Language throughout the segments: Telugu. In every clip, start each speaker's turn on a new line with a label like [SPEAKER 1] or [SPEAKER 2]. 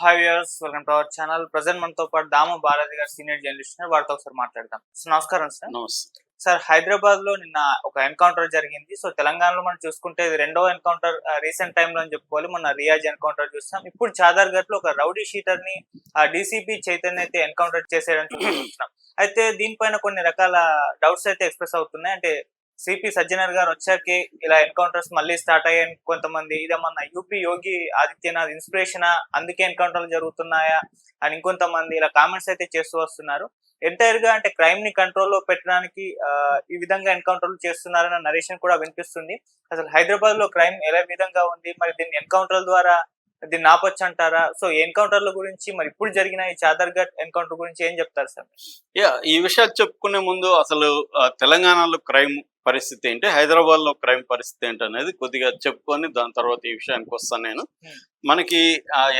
[SPEAKER 1] Hi viewers welcome to our channel present మనతో పాటు దామ బాలాజీ గారు సీనియర్ జర్నలిస్ట్ వారితో ఒకసారి మాట్లాడదాం. సో నమస్కారం సార్
[SPEAKER 2] నమస్తే.
[SPEAKER 1] సార్ హైదరాబాద్లో నిన్న ఒక ఎన్కౌంటర్ జరిగింది. సో తెలంగాణలో మనం చూసుకుంటే రెండో ఎన్కౌంటర్ రీసెంట్ టైమ్లో అని చెప్పుకోవాలి. మొన్న రియాజ్ ఎన్కౌంటర్ చూస్తాం. ఇప్పుడు చాదర్ గట్లో ఒక రౌడీ షీటర్ని ఆ డీసీపీ చైతన్య అయితే ఎన్కౌంటర్ చేసేయడం చూస్తున్నాం. అయితే దీనిపైన కొన్ని రకాల డౌట్స్ అయితే ఎక్స్ప్రెస్ అవుతున్నాయి. అంటే సిపి సజ్జనర్ గారు వచ్చాకే ఇలా ఎన్కౌంటర్స్ మళ్ళీ స్టార్ట్ అయ్యాయి కొంతమంది ఇదేమన్నా యూపీ యోగి ఆదిత్యనాథ్ ఇన్స్పిరేషనా అందుకే ఎన్కౌంటర్లు జరుగుతున్నాయా? అని ఇంకొంతమంది ఇలా కామెంట్స్ అయితే చేస్తూ వస్తున్నారు. ఎంటైర్గా అంటే క్రైమ్ని కంట్రోల్లో పెట్టడానికి ఆ, ఈ విధంగా ఎన్కౌంటర్లు చేస్తున్నారన్న నరేషన్ కూడా వినిపిస్తుంది. అసలు హైదరాబాద్లో క్రైమ్ ఎలా విధంగా ఉంది? మరి దీన్ని ఎన్కౌంటర్ల ద్వారా దీన్ని ఆపొచ్చు అంటారా? సో ఎన్కౌంటర్ల గురించి మరి ఇప్పుడు జరిగిన ఈ చాదర్ఘట్ ఎన్కౌంటర్ గురించి ఏం చెప్తారు సార్?
[SPEAKER 2] యా ఈ విషయాలు చెప్పుకునే ముందు అసలు తెలంగాణలో క్రైమ్ పరిస్థితి ఏంటి? హైదరాబాద్లో క్రైమ్ పరిస్థితి ఏంటి అనేది కొద్దిగా చెప్పుకొని దాని తర్వాత ఈ విషయానికి వస్తాను నేను. మనకి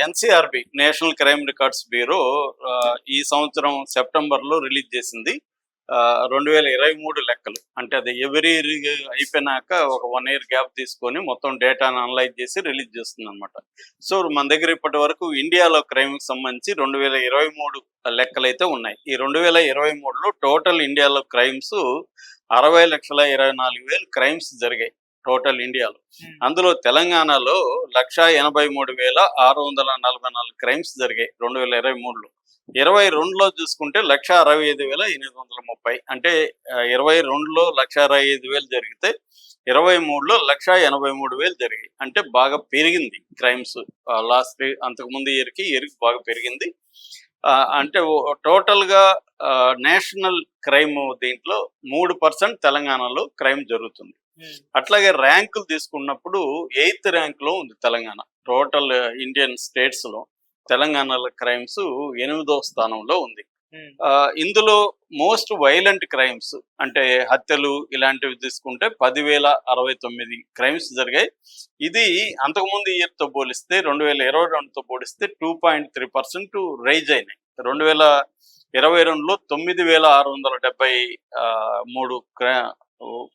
[SPEAKER 2] NCRB national crime records bureau ఈ సంవత్సరం సెప్టెంబర్లో రిలీజ్ చేసింది. రెండు వేల ఇరవై మూడు లెక్కలు. అంటే అది ఎవరీ అయిపోయినాక ఒక వన్ ఇయర్ గ్యాప్ తీసుకొని మొత్తం డేటాను అనలైజ్ చేసి రిలీజ్ చేస్తుంది అనమాట సో మన దగ్గర ఇప్పటి వరకు ఇండియాలో క్రైమ్కి సంబంధించి రెండు వేల ఇరవై మూడు లెక్కలు అయితే ఉన్నాయి. ఈ రెండు వేల ఇరవై మూడులో టోటల్ ఇండియాలో క్రైమ్స్ అరవై లక్షల ఇరవై నాలుగు వేలు క్రైమ్స్ జరిగాయి. టోటల్ ఇండియాలో. అందులో తెలంగాణలో లక్ష ఎనభై మూడు వేల ఆరు వందల నలభై నాలుగు క్రైమ్స్ జరిగాయి రెండు వేల ఇరవై మూడులో. ఇరవై రెండులో చూసుకుంటే లక్ష అరవై ఐదు వేల ఎనిమిది వందల ముప్పై. అంటే ఇరవై రెండులో లక్ష అరవై ఐదు వేలు జరిగితే ఇరవై మూడులో లక్ష ఎనభై మూడు వేలు జరిగాయి. అంటే బాగా పెరిగింది క్రైమ్స్. లాస్ట్ అంతకుముందు ఇయర్కి ఇయర్కి బాగా పెరిగింది. అంటే ఓ- total గా నేషనల్ క్రైమ్ దీంట్లో మూడు పర్సెంట్ తెలంగాణలో క్రైమ్ జరుగుతుంది. అట్లాగే ర్యాంకులు తీసుకున్నప్పుడు ఎయిత్ ర్యాంక్లో ఉంది తెలంగాణ. టోటల్ ఇండియన్ స్టేట్స్లో తెలంగాణలో క్రైమ్స్ ఎనిమిదో స్థానంలో ఉంది. ఇందులో మోస్ట్ వైలెంట్ క్రైమ్స్ అంటే హత్యలు ఇలాంటివి తీసుకుంటే పదివేల అరవై తొమ్మిది క్రైమ్స్ జరిగాయి. ఇది అంతకుముందు year తో పోలిస్తే రెండు వేల ఇరవై రెండుతో పోలిస్తే two point three percent rise అయినాయి. రెండు వేల ఇరవై రెండులో తొమ్మిది వేల ఆరు వందల డెబ్బై మూడు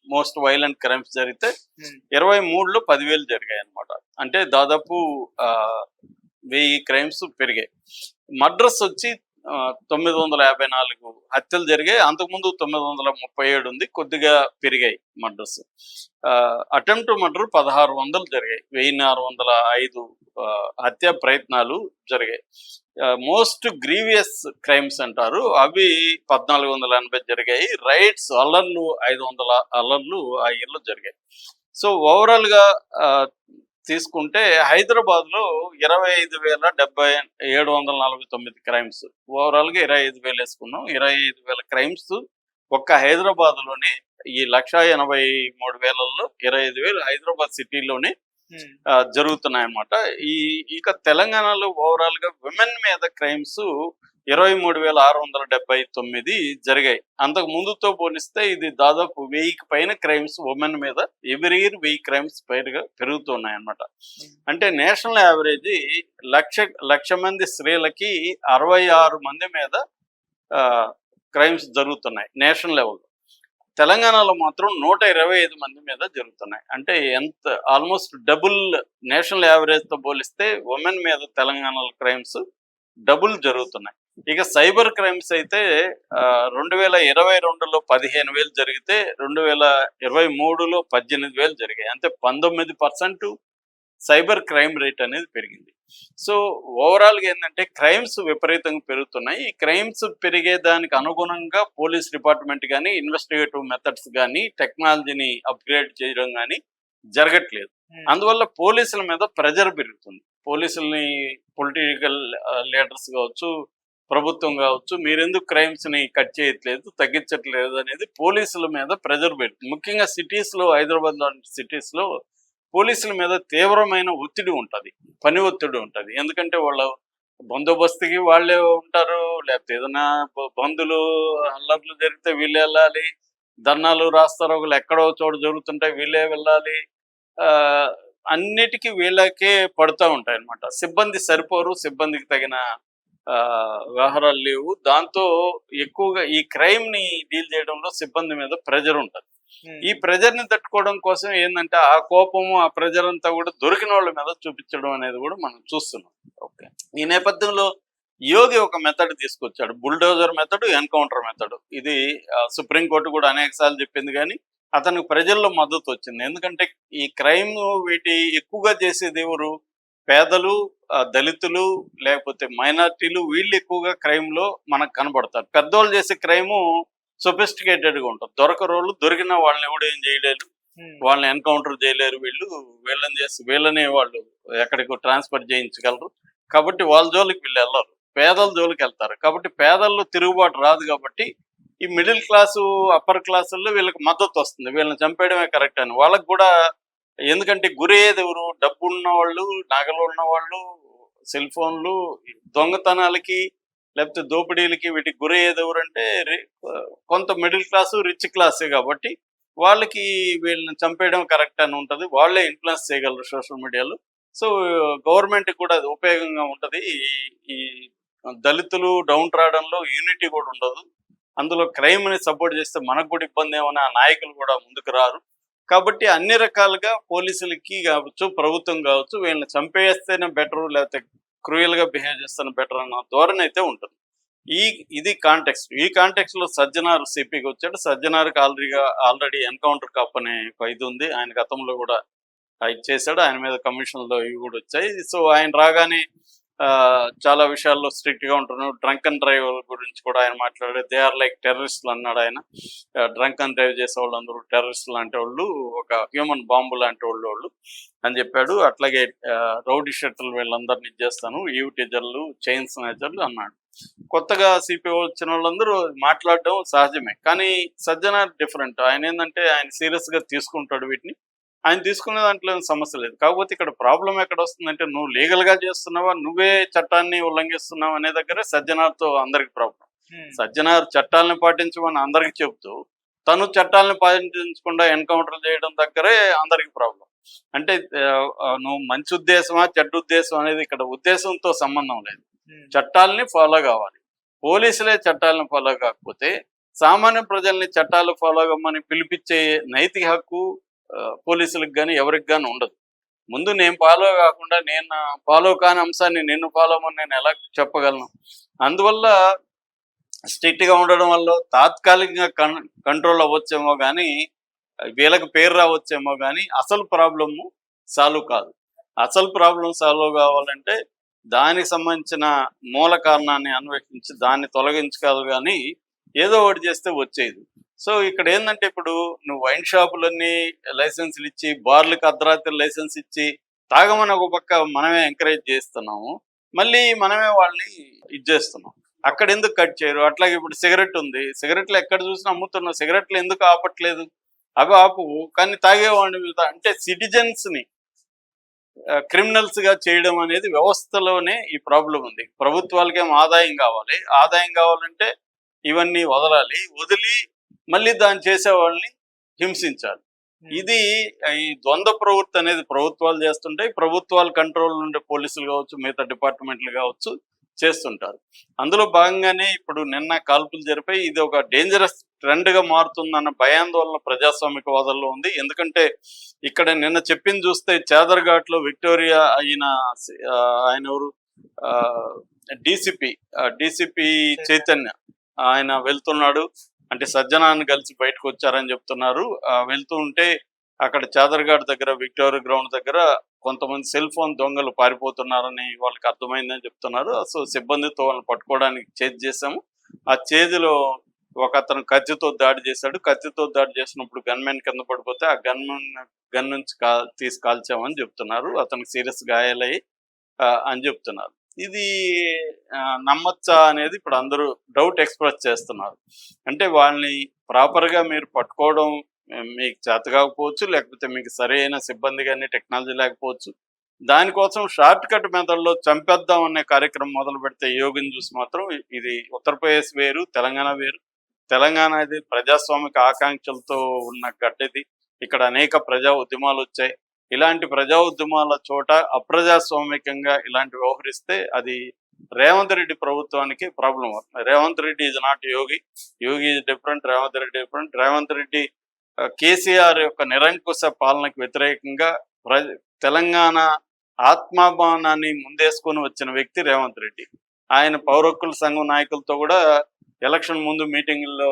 [SPEAKER 2] మోస్ట్ వైలెంట్ క్రైమ్స్ జరిగితే ఇరవై మూడులో పదివేలు జరిగాయి అన్నమాట అంటే దాదాపు వెయ్యి క్రైమ్స్ పెరిగాయి. మడ్రస్ వచ్చి తొమ్మిది వందల యాభై నాలుగు హత్యలు జరిగాయి. అంతకుముందు తొమ్మిది వందల ముప్పై ఏడు ఉంది కొద్దిగా పెరిగాయి మర్డర్స్. అటెంప్ట్ మర్డర్ పదహారు వందలు జరిగాయి. వెయ్యి ఆరు వందల ఐదు ఆ, హత్య ప్రయత్నాలు జరిగాయి. మోస్ట్ గ్రీవియస్ క్రైమ్స్ అంటారు. అవి పద్నాలుగు వందల ఎనభై జరిగాయి. రైట్స్ అల్లర్లు ఐదు వందల అల్లర్లు ఆ ఇయర్లో జరిగాయి. సో ఓవరాల్గా ఆ, తీసుకుంటే హైదరాబాద్లో ఇరవై ఐదు వేల డెబ్బై ఏడు వందల నలభై తొమ్మిది క్రైమ్స్. ఓవరాల్గా ఇరవై ఐదు వేలు వేసుకున్నాం. ఇరవై ఐదు వేల క్రైమ్స్ ఒక్క హైదరాబాద్లోనే ఈ లక్ష ఎనభై మూడు వేలలో ఇరవై ఐదు వేలు హైదరాబాద్ సిటీలోనే జరుగుతున్నాయి అన్నమాట ఈ ఇక తెలంగాణలో ఓవరాల్గా విమెన్ మీద క్రైమ్స్ ఇరవై మూడు వేల ఆరు వందల డెబ్బై తొమ్మిది జరిగాయి. అంతకు ముందుతో పోలిస్తే ఇది దాదాపు వెయ్యికి పైన క్రైమ్స్ ఉమెన్ మీద ఎవ్రీ ఇయర్ వెయ్యి క్రైమ్స్ పైగా పెరుగుతున్నాయి అన్నమాట అంటే నేషనల్ యావరేజ్ లక్ష లక్ష మంది స్త్రీలకి అరవై ఆరు మంది మీద క్రైమ్స్ జరుగుతున్నాయి నేషనల్ లెవెల్లో తెలంగాణలో మాత్రం నూట ఇరవై ఐదు మంది మీద జరుగుతున్నాయి. అంటే ఎంత ఆల్మోస్ట్ డబుల్ నేషనల్ యావరేజ్తో పోలిస్తే ఉమెన్ మీద తెలంగాణలో క్రైమ్స్ డబుల్ జరుగుతున్నాయి. ఇక సైబర్ క్రైమ్స్ అయితే రెండు వేల ఇరవై రెండులో పదిహేను వేలు జరిగితే రెండు వేల ఇరవై మూడులో పద్దెనిమిది వేలు జరిగాయి. అంటే పంతొమ్మిది పర్సెంట్ సైబర్ క్రైమ్ రేట్ అనేది పెరిగింది. సో ఓవరాల్గా ఏంటంటే క్రైమ్స్ విపరీతంగా పెరుగుతున్నాయి. ఈ క్రైమ్స్ పెరిగే దానికి అనుగుణంగా పోలీస్ డిపార్ట్మెంట్ కానీ ఇన్వెస్టిగేటివ్ మెథడ్స్ కానీ టెక్నాలజీని అప్గ్రేడ్ చేయడం కానీ జరగట్లేదు. అందువల్ల పోలీసుల మీద ప్రెజర్ పెరుగుతుంది. పోలీసుల్ని పొలిటికల్ లీడర్స్ కావచ్చు ప్రభుత్వం కావచ్చు మీరెందుకు క్రైమ్స్ని కట్ చేయట్లేదు తగ్గించట్లేదు అనేది పోలీసుల మీద ప్రెజర్ పెడుతుంది ముఖ్యంగా సిటీస్లో హైదరాబాద్ లాంటి సిటీస్లో పోలీసుల మీద తీవ్రమైన ఒత్తిడి ఉంటది పని ఒత్తిడి ఉంటది. ఎందుకంటే వాళ్ళ బందోబస్తుకి వాళ్ళే ఉంటారు లేకపోతే ఏదైనా బంధులు అల్లర్లు జరిగితే వీళ్ళే వెళ్ళాలి ధర్నాలు రాస్తారు ఒకళ్ళు ఎక్కడో చోట జరుగుతుంటాయి వీళ్ళే వెళ్ళాలి ఆ, అన్నిటికీ వీళ్ళకే పడుతూ ఉంటాయి అన్నమాట సిబ్బంది సరిపోరు సిబ్బందికి తగిన వ్యవహారాలు లేవు. దాంతో ఎక్కువగా ఈ క్రైమ్ని డీల్ చేయడంలో సిబ్బంది మీద ప్రెజర్ ఉంటుంది. ఈ ప్రెజర్ని తట్టుకోవడం కోసం ఏంటంటే ఆ కోపము ఆ ప్రెజర్ అంతా కూడా దొరికిన వాళ్ళ మీద చూపించడం అనేది కూడా మనం చూస్తున్నాం. ఓకే. ఈ నేపథ్యంలో యోగి ఒక మెథడ్ తీసుకొచ్చాడు. బుల్డోజర్ మెథడ్ ఎన్కౌంటర్ మెథడ్ ఇది సుప్రీంకోర్టు కూడా అనేక సార్లు చెప్పింది కానీ అతనికి ప్రజల్లో మద్దతు వచ్చింది. ఎందుకంటే ఈ క్రైమ్ వీటి ఎక్కువగా చేసేది ఎవరు? పేదలు దళితులు లేకపోతే మైనార్టీలు వీళ్ళు ఎక్కువగా క్రైమ్లో మనకు కనబడతారు. పెద్దోళ్ళు చేసే క్రైమ్ సొఫిస్టికేటెడ్గా ఉంటుంది. దొరకరోళ్ళు దొరికిన వాళ్ళని ఎవడు ఏం చేయలేరు. వాళ్ళని ఎన్కౌంటర్ చేయలేరు వీళ్ళు. వీళ్ళని చేసి వీళ్ళని వాళ్ళు ఎక్కడికో ట్రాన్స్ఫర్ చేయించగలరు. కాబట్టి వాళ్ళ జోలికి వీళ్ళు వెళ్ళరు. పేదల జోలికి వెళ్తారు. కాబట్టి పేదల్లో తిరుగుబాటు రాదు కాబట్టి ఈ మిడిల్ క్లాసు అప్పర్ క్లాసుల్లో వీళ్ళకి మద్దతు వస్తుంది. వీళ్ళని చంపేయడమే కరెక్ట్ అని. వాళ్ళకి కూడా ఎందుకంటే గురయ్యేది ఎవరు డబ్బు ఉన్న వాళ్ళు నగలు ఉన్న వాళ్ళు సెల్ ఫోన్లు దొంగతనాలకి లేకపోతే దోపిడీలకి వీటికి గురయ్యేది ఎవరంటే రి- కొంత మిడిల్ క్లాసు రిచ్ క్లాసే కాబట్టి వాళ్ళకి వీళ్ళని చంపేయడం కరెక్ట్ అని ఉంటుంది. వాళ్ళే ఇన్ఫ్లుయెన్స్ చేయగలరు సోషల్ మీడియాలో. సో గవర్నమెంట్ కూడా అది ఉపయోగంగా ఉంటుంది. ఈ- ఈ దళితులు డౌన్ రావడంలో యూనిటీ కూడా ఉండదు. అందులో క్రైమ్ని సపోర్ట్ చేస్తే మనకు కూడా ఇబ్బంది ఏమని ఆ నాయకులు కూడా ముందుకు రారు. కాబట్టి అన్ని రకాలుగా పోలీసులకి కావచ్చు ప్రభుత్వం కావచ్చు వీళ్ళని చంపేస్తేనే బెటర్ లేకపోతే క్రూయల్గా బిహేవ్ చేస్తేనే బెటర్ అన్న ధోరణి అయితే ఉంటుంది. ఈ ఇది కాంటెక్స్ట్ ఈ కాంటెక్స్ట్లో సజ్జనార్ సిపికి వచ్చాడు. సజ్జనార్కి ఆల్రెడీగా ఆల్రెడీ ఎన్కౌంటర్ కప్ అనే ఒక ఇది ఉంది. ఆయన గతంలో కూడా ఇది చేశాడు. ఆయన మీద కమిషన్లో ఇవి కూడా వచ్చాయి. సో ఆయన రాగానే చాలా విషయాల్లో స్ట్రిక్ట్గా ఉంటున్నాడు. డ్రంక్ అండ్ డ్రైవ్ గురించి కూడా ఆయన మాట్లాడాడు. దే ఆర్ లైక్ టెర్రరిస్టులు అన్నాడు ఆయన. డ్రంక్ అండ్ డ్రైవ్ చేసే వాళ్ళందరూ టెర్రరిస్ట్ లాంటి వాళ్ళు ఒక హ్యూమన్ బాంబు లాంటి వాళ్ళు వాళ్ళు అని చెప్పాడు. అట్లాగే రౌడీ షర్టులు వీళ్ళందరినీ చేస్తాను. ఈవ్ టీజర్లు చైన్ స్నాచర్లు అన్నాడు. కొత్తగా సిపిఓ వచ్చిన వాళ్ళందరూ మాట్లాడడం సహజమే. కానీ సజ్జన డిఫరెంట్ ఆయన ఏంటంటే ఆయన సీరియస్గా తీసుకుంటాడు వీటిని. ఆయన తీసుకునే దాంట్లో సమస్య లేదు. కాకపోతే ఇక్కడ ప్రాబ్లం ఎక్కడ వస్తుందంటే నువ్వు లీగల్గా చేస్తున్నావా నువ్వే చట్టాన్ని ఉల్లంఘిస్తున్నావు అనే దగ్గర సజ్జనార్తో అందరికి ప్రాబ్లం సజ్జనార్ చట్టాలను పాటించమని అందరికి చెబుతూ తను చట్టాలను పాటించకుండా ఎన్కౌంటర్ చేయడం దగ్గరే అందరికి ప్రాబ్లం అంటే నువ్వు మంచి ఉద్దేశమా చెడ్డ ఉద్దేశం అనేది ఇక్కడ ఉద్దేశంతో సంబంధం లేదు. చట్టాలని ఫాలో కావాలి. పోలీసులే చట్టాలను ఫాలో కాకపోతే సామాన్య ప్రజల్ని చట్టాలు ఫాలో కమ్మని పిలిపించే నైతిక హక్కు పోలీసులకు కానీ ఎవరికి కానీ ఉండదు. ముందు నేను ఫాలో కాకుండా నేను ఫాలో కాని అంశాన్ని నిన్ను ఫాలో అని నేను ఎలా చెప్పగలను? అందువల్ల స్ట్రిక్ట్గా ఉండడం వల్ల తాత్కాలికంగా కంట్రోల్ అవ్వచ్చేమో కానీ వీళ్ళకి పేరు రావచ్చేమో కానీ అసలు ప్రాబ్లము సాల్వ్ కాదు. అసలు ప్రాబ్లం సాల్వ్ కావాలంటే దానికి సంబంధించిన మూల కారణాన్ని అన్వేషించి దాన్ని తొలగించగలరు కానీ ఏదో ఒకటి చేస్తే వచ్చేది. సో ఇక్కడ ఏంటంటే ఇప్పుడు నువ్వు వైన్ షాపులన్నీ లైసెన్సులు ఇచ్చి బార్లకు అర్ధరాత్రి లైసెన్స్ ఇచ్చి తాగమని ఒక పక్క మనమే ఎంకరేజ్ చేస్తున్నాము. మళ్ళీ మనమే వాళ్ళని ఇది చేస్తున్నాం. అక్కడ ఎందుకు కట్ చేయరు? అట్లాగే ఇప్పుడు సిగరెట్ ఉంది. సిగరెట్లు ఎక్కడ చూసినా అమ్ముతున్నావు. సిగరెట్లు ఎందుకు ఆపట్లేదు? అవి ఆపు. కానీ తాగేవాడిని మీద అంటే సిటిజన్స్ని ని క్రిమినల్స్గా చేయడం అనేది వ్యవస్థలోనే ఈ ప్రాబ్లం ఉంది. ప్రభుత్వాలకేం ఆదాయం కావాలి? ఆదాయం కావాలంటే ఇవన్నీ వదలాలి. వదిలి మళ్ళీ దాన్ని చేసే వాళ్ళని హింసించాలి.
[SPEAKER 1] ఉమ్,
[SPEAKER 2] ఇది ఈ ద్వంద్వ ప్రవృత్తి అనేది ప్రభుత్వాలు చేస్తుంటాయి. ప్రభుత్వాల కంట్రోల్ ఉండే పోలీసులు కావచ్చు మిగతా డిపార్ట్మెంట్లు కావచ్చు చేస్తుంటారు. అందులో భాగంగానే ఇప్పుడు నిన్న కాల్పులు జరిపాయి. ఇది ఒక డేంజరస్ ట్రెండ్గా మారుతుందన్న భయాందోళన ప్రజాస్వామిక వాదంలో ఉంది. ఎందుకంటే ఇక్కడ నిన్న చెప్పింది చూస్తే చాదర్ఘాట్లో విక్టోరియా అయిన ఆయన ఎవరు? డిసిపి డిసిపి చైతన్య ఆయన వెళ్తున్నాడు. అంటే సజ్జనాన్ని కలిసి బయటకు వచ్చారని చెప్తున్నారు. ఆ, వెళ్తూ ఉంటే అక్కడ చాదర్ఘాట్ దగ్గర విక్టోరియా గ్రౌండ్ దగ్గర కొంతమంది సెల్ ఫోన్ దొంగలు పారిపోతున్నారని వాళ్ళకి అర్థమైందని చెప్తున్నారు. సో సిబ్బందితో వాళ్ళని పట్టుకోవడానికి చేతి చేశాము. ఆ చేతిలో ఒక అతను కత్తితో దాడి చేశాడు. కత్తితో దాడి చేసినప్పుడు గన్మెన్ కింద పడిపోతే ఆ గన్మెన్ గన్ నుంచి కా తీసి కాల్చామని చెప్తున్నారు. అతనికి సీరియస్ గాయాలయ్యి ఆ, అని చెప్తున్నారు. ఇది ఆ, నమ్మచ్చా అనేది ఇప్పుడు అందరూ డౌట్ ఎక్స్ప్రెస్ చేస్తున్నారు. అంటే వాళ్ళని ప్రాపర్గా మీరు పట్టుకోవడం మీకు చేత కాకపోవచ్చు లేకపోతే మీకు సరైన సిబ్బంది కానీ టెక్నాలజీ లేకపోవచ్చు దానికోసం షార్ట్ కట్ మెథడ్లో చంపేద్దాం అనే కార్యక్రమం మొదలు పెడితే యోగిని చూసి మాత్రం ఇది ఉత్తరప్రదేశ్ వేరు తెలంగాణ వేరు. తెలంగాణ ఇది ప్రజాస్వామిక ఆకాంక్షలతో ఉన్న గడ్డది. ఇక్కడ అనేక ప్రజా ఉద్యమాలు వచ్చాయి. ఇలాంటి ప్రజా ఉద్యమాల చోట అప్రజాస్వామికంగా ఇలాంటి వ్యవహరిస్తే అది రేవంత్ రెడ్డి ప్రభుత్వానికి ప్రాబ్లం. అవుతుంది Revanth Reddy is not Yogi. Yogi is different Revanth Reddy different Revanth Reddy KCR యొక్క నిరంకుశ పాలనకు వ్యతిరేకంగా ప్రజ తెలంగాణ ఆత్మాభిమానాన్ని ముందేసుకొని వచ్చిన వ్యక్తి రేవంత్ రెడ్డి. ఆయన పౌరకుల సంఘం నాయకులతో కూడా ఎలక్షన్ ముందు మీటింగుల్లో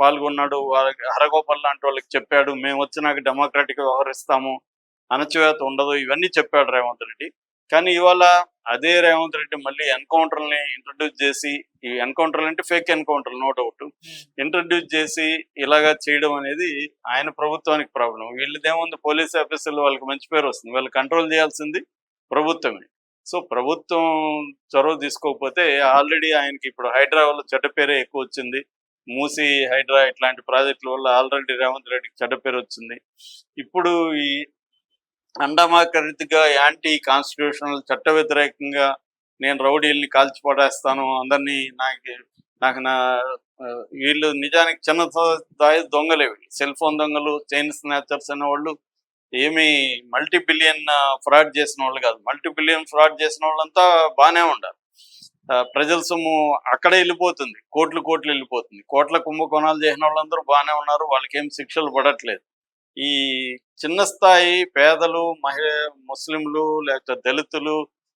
[SPEAKER 2] పాల్గొన్నాడు. వాళ్ళకి హరగోపాల్ లాంటి వాళ్ళకి చెప్పాడు. మేము వచ్చినాక డెమోక్రాటిక్ వ్యవహరిస్తాము. అణచివేత ఉండదు. ఇవన్నీ చెప్పాడు రేవంత్ రెడ్డి. కానీ ఇవాళ అదే రేవంత్ రెడ్డి మళ్ళీ ఎన్కౌంటర్ని ఇంట్రడ్యూస్ చేసి ఈ ఎన్కౌంటర్లు అంటే ఫేక్ ఎన్కౌంటర్లు నో డౌట్. ఇంట్రడ్యూస్ చేసి ఇలాగా చేయడం అనేది ఆయన ప్రభుత్వానికి ప్రాబ్లం వీళ్ళదేముంది పోలీస్ ఆఫీసర్లు వాళ్ళకి మంచి పేరు వస్తుంది. వాళ్ళు కంట్రోల్ చేయాల్సింది ప్రభుత్వమే. సో ప్రభుత్వం చొరవ తీసుకోకపోతే ఆల్రెడీ ఆయనకి ఇప్పుడు హైదరాబాద్ చెడ్డ పేరే ఎక్కువ వచ్చింది. మూసి హైడ్రా ఇట్లాంటి ప్రాజెక్టుల వల్ల ఆల్రెడీ రేవంత్ రెడ్డికి చెడ్డ పేరు వచ్చింది. ఇప్పుడు ఈ అండమాకరితిగా యాంటీ కాన్స్టిట్యూషనల్ చట్ట వ్యతిరేకంగా నేను రౌడీల్ని కాల్చి పడేస్తాను అందరినీ నాకు నాకు నా వీళ్ళు నిజానికి చిన్న దాయి దొంగలే వీళ్ళు సెల్ ఫోన్ దొంగలు చైన్ స్నాచర్స్ అనే వాళ్ళు ఏమి మల్టీ బిలియన్ ఫ్రాడ్ చేసిన వాళ్ళు కాదు. మల్టీ బిలియన్ ఫ్రాడ్ చేసిన వాళ్ళంతా బాగానే ఉండాలి ప్రజల సొమ్ము అక్కడే వెళ్ళిపోతుంది. కోట్లు కోట్లు వెళ్ళిపోతుంది. కోట్ల కుంభకోణాలు చేసిన వాళ్ళందరూ బాగానే ఉన్నారు. వాళ్ళకేం శిక్షలు పడట్లేదు. ఈ చిన్న స్థాయి పేదలు మహిళ ముస్లింలు లేకపోతే దళితులు